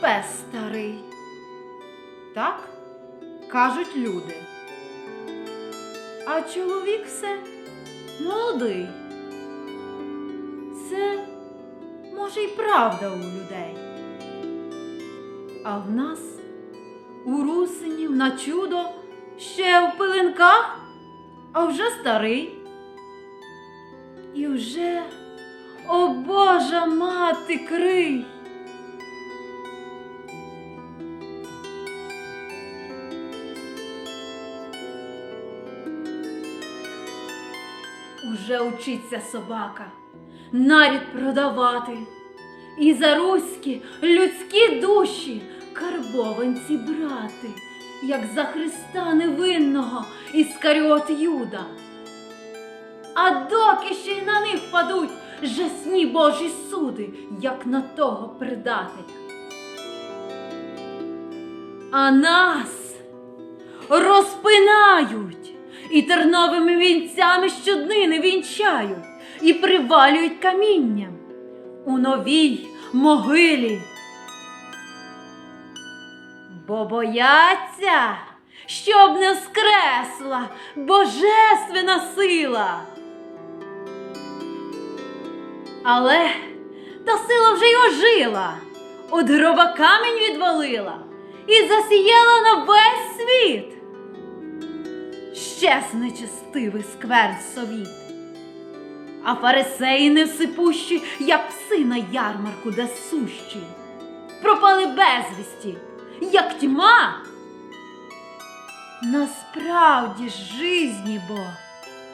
пес старий. Так кажуть люди. А чоловік все молодий. Це може й правда у людей. А в нас у русинів на чудо ще в пилинках, а вже старий. І вже, о Божа мати, крий. Уже учиться собака нарід продавати. І за руські людські душі карбованці брати, як за Христа невинного Іскаріот Юда. А доки ще й на них падуть жасні Божі суди, як на того предателя. А нас розпинають і терновими вінцями щоднини вінчають і привалюють камінням у новій могилі. Бо бояться, щоб не скресла божественна сила. Але та сила вже й ожила, от гроба камінь відвалила і засіяла на весь світ. Щезне честивий скверн совіт. А фарисеї невсипущі, як пси на ярмарку, де сущі, пропали безвісті, як тьма. Насправді ж жизні бо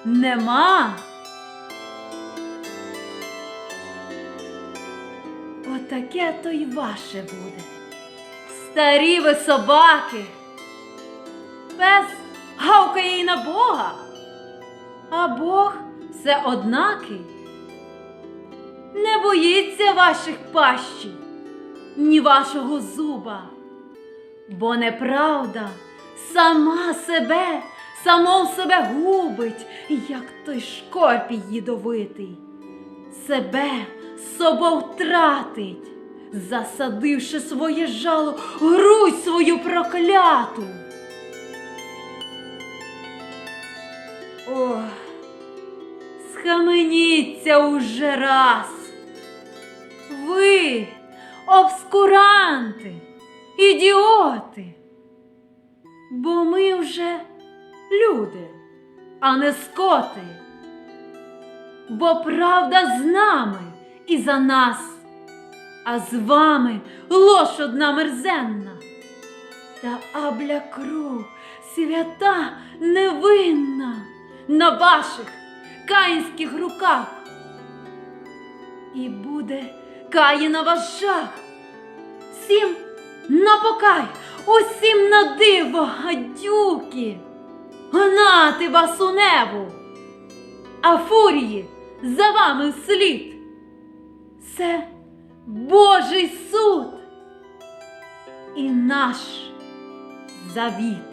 нема. Отаке то й ваше буде. Старі ви собаки. Пес гавкає й на Бога, а Бог все однакий. Не боїться ваших пащів, ні вашого зуба, бо неправда сама себе, самов себе губить, як той шкорпій їдовитий, себе собою втратить, засадивши своє жало, в грудь свою прокляту. Ох, схаменіться уже раз. Ви, обскуранти, ідіоти. Бо ми вже люди, а не скоти. Бо правда з нами і за нас, а з вами лош одна мерзенна. Та абля кров свята невинна на ваших каїнських руках. І буде каїна ваш жах. Всім на покай, усім на диво, гадюки, гнати вас у небо, а фурії за вами вслід. Це Божий суд і наш завіт.